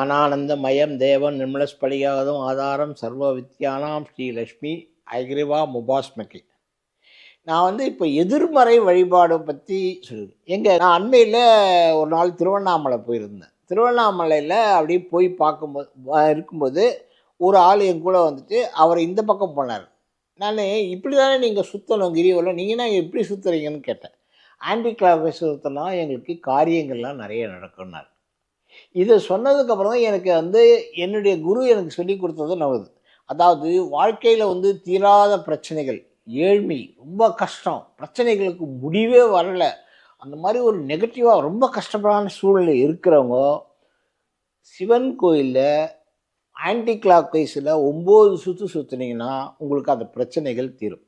ஞானானந்தமயம் தேவன் நிர்மலஸ்பலிகாதும் ஆதாரம் சர்வ வித்யானாம் ஸ்ரீலக்ஷ்மி ஐகிரிவா முபாஸ்மகி. நான் வந்து இப்போ எதிர்மறை வழிபாடை பற்றி சொல்லுவேன் எங்கே நான் அண்மையில் ஒரு நாள் திருவண்ணாமலை போயிருந்தேன். திருவண்ணாமலையில் அப்படியே போய் பார்க்கும்போது இருக்கும்போது ஒரு ஆள் என் கூட வந்துட்டு அவர் இந்த பக்கம் போனார். நான் இப்படி தானே நீங்கள் சுற்றணும் கிரிவலம்? நீங்கள் நான் எப்படி சுற்றுறீங்கன்னு கேட்டேன். ஆன்டி கிளாக் சுற்றினா எங்களுக்கு காரியங்கள்லாம் நிறைய நடக்கும்னார். இதை சொன்னதுக்கப்புறம் தான் எனக்கு வந்து என்னுடைய குரு எனக்கு சொல்லி கொடுத்தது நவது அதாவது வாழ்க்கையில் வந்து தீராத பிரச்சனைகள் ஏழ்மை ரொம்ப கஷ்டம் பிரச்சனைகளுக்கு முடிவே வரல. அந்த மாதிரி ஒரு நெகட்டிவாக ரொம்ப கஷ்டப்படான சூழ்நிலை இருக்கிறவங்க சிவன் கோயிலில் ஆன்டி கிளாக் வைஸில் ஒம்பது சுற்று சுற்றுனீங்கன்னா உங்களுக்கு அந்த பிரச்சனைகள் தீரும்.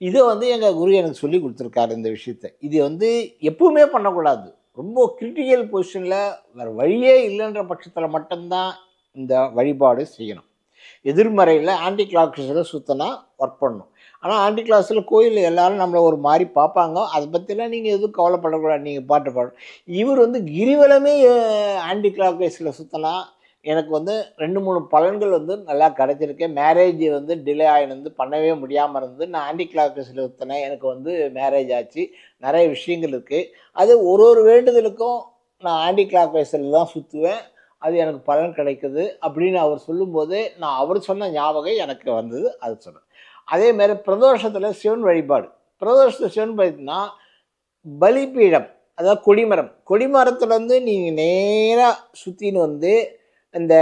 இதை வந்து எங்கள் குரு எனக்கு சொல்லி கொடுத்துருக்காரு இந்த விஷயத்த. இது வந்து எப்பவுமே பண்ணக்கூடாது. ரொம்ப கிரிட்டிக்கல் பொசிஷனில் வேறு வழியே இல்லைன்ற பட்சத்தில் மட்டும்தான் இந்த வழிபாடு செய்யணும். எதிர்மறையில் ஆன்டி கிளாக்ஸில் சுற்றினா ஒர்க் பண்ணணும். ஆனால் ஆன்டி கிளாஸில் கோயிலில் எல்லாரும் நம்மளை ஒரு மாதிரி பார்ப்பாங்க. அதை பற்றிலாம் நீங்கள் எதுவும் கவலைப்படக்கூடாது. நீங்கள் பாட்டு பாடணும் இவர் வந்து கிரிவலமே ஆன்டி கிளாக்ஸில் சுற்றினா எனக்கு வந்து ரெண்டு மூணு பலன்கள் வந்து நல்லா கிடைச்சிருக்கு. மேரேஜ் வந்து டிலே ஆகினது பண்ணவே முடியாமல் இருந்து நான் ஆன்டி கிளாக் வைஸில் எனக்கு வந்து மேரேஜ் ஆச்சு. நிறைய விஷயங்கள் இருக்குது அது ஒரு ஒரு வேண்டுதலுக்கும் நான் ஆன்டி கிளாக் வைஸில் தான் சுற்றுவேன் அது எனக்கு பலன் கிடைக்குது அப்படின்னு அவர் சொல்லும்போது நான் அவர் சொன்ன ஞாபகம் எனக்கு வந்தது அது சொன்னேன். அதேமாரி பிரதோஷத்தில் சிவன் வழிபாடு. பிரதோஷத்தில் சிவன் பார்த்தீங்கன்னா பலிபீடம் அதாவது கொடிமரம். கொடிமரத்துலேருந்து நீங்கள் நேராக சுற்றின்னு வந்து இந்த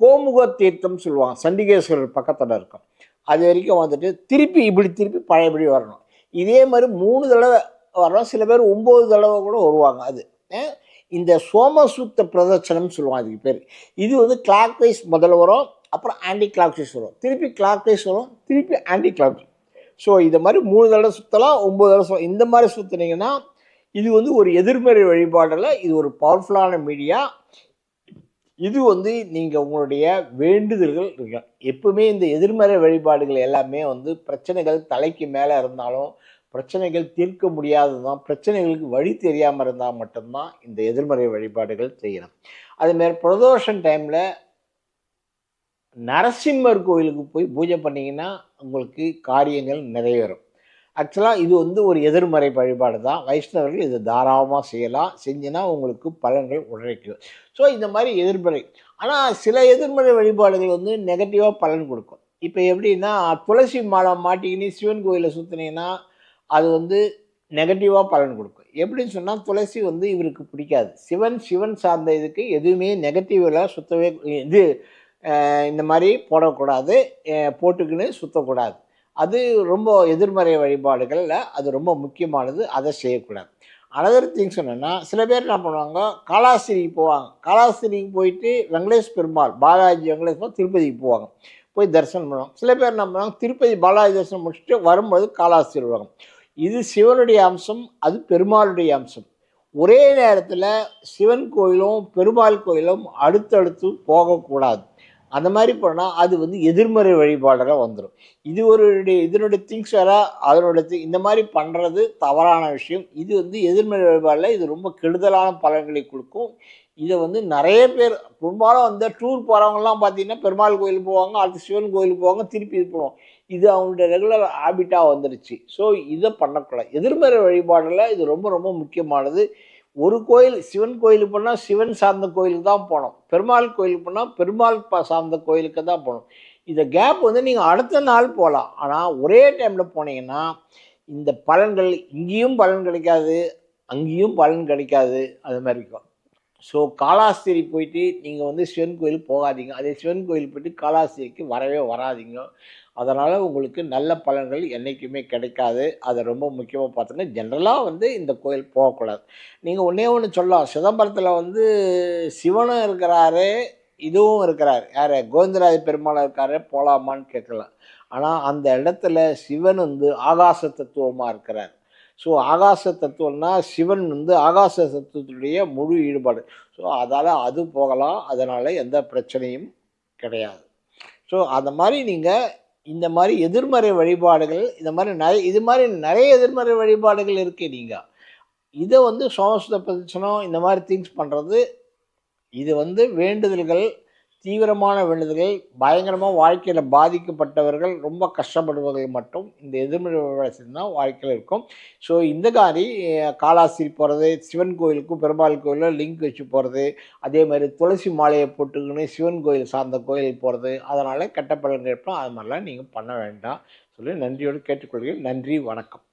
கோமுக தீர்த்தம் சொல்லுவாங்க சண்டிகேஸ்வரர் பக்கத்தில் இருக்கும். அது வரைக்கும் வந்துட்டு திருப்பி இப்படி திருப்பி பழையபடி வரணும். இதே மாதிரி மூணு தடவை வரணும் சில பேர் ஒம்பது தடவை கூட வருவாங்க அது. இந்த சோமசூத்த பிரதட்சணம் சொல்லுவாங்க அதுக்கு பேர். இது வந்து கிளாக் வைஸ் முதல்ல வரும் அப்புறம் ஆன்டி கிளாக் வைஸ் வரும். திருப்பி கிளாக் வைஸ் வரும் திருப்பி ஆன்டி கிளாக் ஸோ இதை மாதிரி மூணு தடவை சுற்றலாம் ஒம்பது தடவை சுத்தலாம். இந்த மாதிரி சுற்றுனீங்கன்னா இது வந்து ஒரு எதிர்மறை வழிபாடில் இது ஒரு பவர்ஃபுல்லான மீடியா இது வந்து நீங்கள் உங்களுடைய வேண்டுதல்கள் இருக்கு எப்பவுமே இந்த எதிர்மறை வழிபாடுகள் எல்லாமே வந்து பிரச்சனைகள் தலைக்கு மேலே இருந்தாலும் பிரச்சனைகள் தீர்க்க முடியாததான் பிரச்சனைகளுக்கு வழி தெரியாமல் இருந்தால் மட்டும்தான் இந்த எதிர்மறை வழிபாடுகள் செய்யணும். அதுமாரி பிரதோஷம் டைமில் நரசிம்மர் கோயிலுக்கு போய் பூஜை பண்ணிங்கன்னா உங்களுக்கு காரியங்கள் நிறைவேறும். ஆக்சுவலாக இது வந்து ஒரு எதிர்மறை வழிபாடு தான் வைஷ்ணவர்கள் இது தாராளமாக செய்யலாம். செஞ்சுனா உங்களுக்கு பலன்கள் உழைக்கும். ஸோ இந்த மாதிரி எதிர்மறை. ஆனால் சில எதிர்மறை வழிபாடுகள் வந்து நெகட்டிவாக பலன் கொடுக்கும். இப்போ எப்படின்னா துளசி மாலை மாட்டிக்கின்னு சிவன் கோயிலை சுற்றினீங்கன்னா அது வந்து நெகட்டிவாக பலன் கொடுக்கும். எப்படின்னு சொன்னால் துளசி வந்து இவருக்கு பிடிக்காது. சிவன் சிவன் சார்ந்த இதுக்கு எதுவுமே நெகட்டிவில் சுத்தவே இது இந்த மாதிரி போடக்கூடாது. போட்டுக்கின்னு சுற்றக்கூடாது அது ரொம்ப எதிர்மறை வழிபாடுகளில் அது ரொம்ப முக்கியமானது அதை செய்யக்கூடாது. அனதர் திங்ஸ் என்னென்னா சில பேர் என்ன பண்ணுவாங்க காலாஸ்திரிக்கு போவாங்க. காலாஸ்திரிக்கு போயிட்டு வெங்கடேஷ் பெருமாள் பாலாஜி வெங்கடேஷ் பெருமாள் திருப்பதிக்கு போவாங்க. போய் தரிசனம் பண்ணுவாங்க. சில பேர் என்ன பண்ணுவாங்க திருப்பதி பாலாஜி தரிசனம் முடிச்சுட்டு வரும்போது காலாஸ்திரி வருவாங்க. இது சிவனுடைய அம்சம் அது பெருமாளுடைய அம்சம். ஒரே நேரத்தில் சிவன் கோயிலும் பெருமாள் கோயிலும் அடுத்தடுத்து போகக்கூடாது. அந்த மாதிரி போனால் அது வந்து எதிர்மறை வழிபாடாக வந்துடும் இது ஒரு இதனுடைய திங்ஸ் வேற அதனோட இந்த மாதிரி பண்ணுறது தவறான விஷயம். இது வந்து எதிர்மறை வழிபாடில் இது ரொம்ப கெடுதலான பலன்களை கொடுக்கும். இதை வந்து நிறைய பேர் பெரும்பாலும் வந்து டூர் போகிறவங்கலாம் பார்த்தீங்கன்னா பெருமாள் கோயில் போவாங்க அடுத்து சிவன் கோயிலுக்கு போவாங்க திருப்பி இது பண்ணுவோம் இது அவங்களுடைய ரெகுலர் ஹேபிட்டாக வந்துருச்சு. ஸோ இதை பண்ணக்கூடாது. எதிர்மறை வழிபாடில் இது ரொம்ப ரொம்ப முக்கியமானது. ஒரு கோயில் சிவன் கோயிலுக்கு போனால் சிவன் சார்ந்த கோயிலுக்கு தான் போகணும் பெருமாள் கோயிலுக்கு போனால் பெருமாள் சார்ந்த கோயிலுக்கு தான் போகணும் இந்த கேப் வந்து நீங்கள் அடுத்த நாள் போகலாம் ஆனால் ஒரே டைமில் போனீங்கன்னா இந்த பலன்கள் இங்கேயும் பலன் கிடைக்காது அங்கேயும் பலன் கிடைக்காது அது மாதிரி இருக்கும். ஸோ காலாஸ்திரி போயிட்டு நீங்கள் வந்து சிவன் கோயில் போகாதீங்க. அதே சிவன் கோயில் போயிட்டு காலாஸ்திரிக்கு வரவே வராதிங்க. அதனால் உங்களுக்கு நல்ல பலன்கள் என்றைக்குமே கிடைக்காது. அதை ரொம்ப முக்கியமாக பார்த்தோன்னா ஜென்ரலாக வந்து இந்த கோயில் போகக்கூடாது. நீங்கள் ஒன்றே ஒன்று சொல்லலாம். சிதம்பரத்தில் வந்து சிவனும் இருக்கிறாரு இதுவும் இருக்கிறார். யார்? கோவிந்தராஜ பெருமாள் இருக்காரு போகலாமான்னு கேட்கலாம். ஆனால் அந்த இடத்துல சிவன் வந்து ஆகாச தத்துவமாக இருக்கிறார். ஸோ ஆகாச தத்துவம்னா சிவன் வந்து ஆகாச தத்துவத்துடைய முழு ஈடுபாடு. ஸோ அதால் அது போகலாம் அதனால் எந்த பிரச்சனையும் கிடையாது. ஸோ அந்த மாதிரி நீங்கள் இந்த மாதிரி எதிர்மறை வழிபாடுகள் இந்த மாதிரி நிறைய இது மாதிரி நிறைய எதிர்மறை வழிபாடுகள் இருக்குது நீங்கள் இதை வந்து சோமசுத பிரதட்சணம் இந்த மாதிரி திங்ஸ் பண்ணுறது இது வந்து வேண்டுதல்கள் தீவிரமான விழுதுகள் பயங்கரமாக வாழ்க்கையில் பாதிக்கப்பட்டவர்கள் ரொம்ப கஷ்டப்படுபவர்கள் மட்டும் இந்த எதிர்மறை வழிபாடு தான் வாழ்க்கையில் இருக்கும். ஸோ இந்த காரி அஹ், காலாஸ்திரி போகிறது சிவன் கோயிலுக்கும் பெருமாள் கோயிலில் லிங்க் வச்சு போகிறது அதே மாதிரி துளசி மாலையை போட்டுக்கின்னு சிவன் கோயில் சார்ந்த கோயில் போகிறது அதனால் கெட்ட பலன் கேட்போம் அது மாதிரிலாம் நீங்கள் பண்ண வேண்டாம். சொல்லி நன்றியோடு கேட்டுக்கொள்கிறேன். நன்றி வணக்கம்.